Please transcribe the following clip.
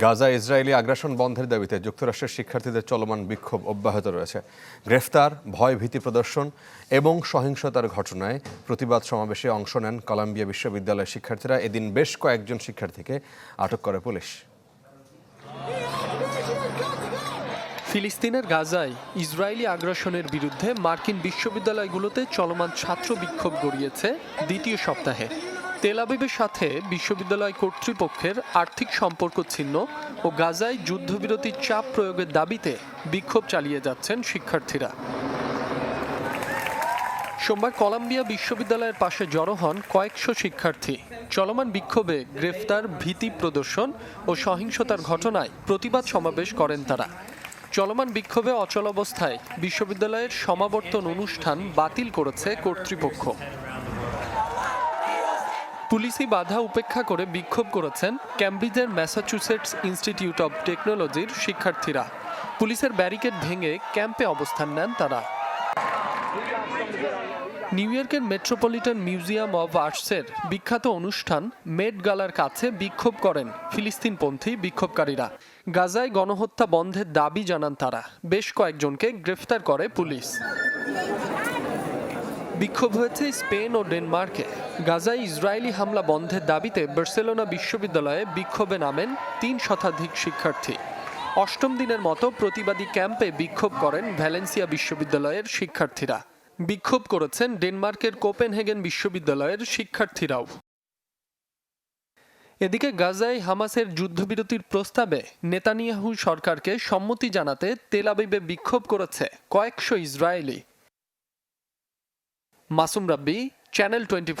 Gaza Israeli আগ্রাসন বন্ধের দাবিতে যুক্তরাষ্ট্রের শিক্ষার্থীদের চলমান বিক্ষোভ অব্যাহত রয়েছে। গ্রেফতার ভয় ভীতি প্রদর্শন এবং সহিংসতার ঘটনায় প্রতিবাদ সমাবেশে অংশ নেন কলাম্বিয়া বিশ্ববিদ্যালয়ের শিক্ষার্থীরা। এদিন বেশ কয়েকজন শিক্ষার্থীকে আটক করে পুলিশ। ফিলিস্তিনের গাজায় ইসরায়েলি আগ্রাসনের বিরুদ্ধে মার্কিন বিশ্ববিদ্যালয়গুলোতে চলমান ছাত্র বিক্ষোভ গড়িয়েছে দ্বিতীয় সপ্তাহে। তেলাবিবের সাথে বিশ্ববিদ্যালয় কর্তৃপক্ষের আর্থিক সম্পর্ক ছিন্ন ও গাজায় যুদ্ধবিরতির চাপ প্রয়োগের দাবিতে বিক্ষোভ চালিয়ে যাচ্ছেন শিক্ষার্থীরা। সোমবার কলাম্বিয়া বিশ্ববিদ্যালয়ের পাশে জড়ো হন কয়েকশো শিক্ষার্থী। চলমান বিক্ষোভে গ্রেফতার, ভীতি প্রদর্শন ও সহিংসতার ঘটনায় প্রতিবাদ সমাবেশ করেন তারা। চলমান বিক্ষোভে অচল অবস্থায় বিশ্ববিদ্যালয়ের সমাবর্তন অনুষ্ঠান বাতিল করেছে কর্তৃপক্ষ। পুলিশি বাধা উপেক্ষা করে বিক্ষোভ করেছেন ক্যামব্রিজের ম্যাসাচুসেটস ইনস্টিটিউট অব টেকনোলজির শিক্ষার্থীরা। পুলিশের ব্যারিকেড ভেঙে ক্যাম্পে অবস্থান নেন তারা। নিউ ইয়র্কের মেট্রোপলিটন মিউজিয়াম অব আর্টসের বিখ্যাত অনুষ্ঠান মেট গালার কাছে বিক্ষোভ করেন ফিলিস্তিনপন্থী বিক্ষোভকারীরা। গাজায় গণহত্যা বন্ধের দাবি জানান তারা। বেশ কয়েকজনকে গ্রেফতার করে পুলিশ। বিক্ষোভ হয়েছে স্পেন ও ডেনমার্কে। গাজায় ইসরায়েলি হামলা বন্ধের দাবিতে বার্সেলোনা বিশ্ববিদ্যালয়ে বিক্ষোভে নামেন তিন শতাধিক শিক্ষার্থী। অষ্টম দিনের মতো প্রতিবাদী ক্যাম্পে বিক্ষোভ করেন ভ্যালেন্সিয়া বিশ্ববিদ্যালয়ের শিক্ষার্থীরা। বিক্ষোভ করেছেন ডেনমার্কের কোপেনহেগেন বিশ্ববিদ্যালয়ের শিক্ষার্থীরাও। এদিকে গাজায় হামাসের যুদ্ধবিরতির প্রস্তাবে নেতানিয়াহু সরকারকে সম্মতি জানাতে তেলাবিবে বিক্ষোভ করেছে কয়েকশো Israeli. Masum Rabbi channel twenty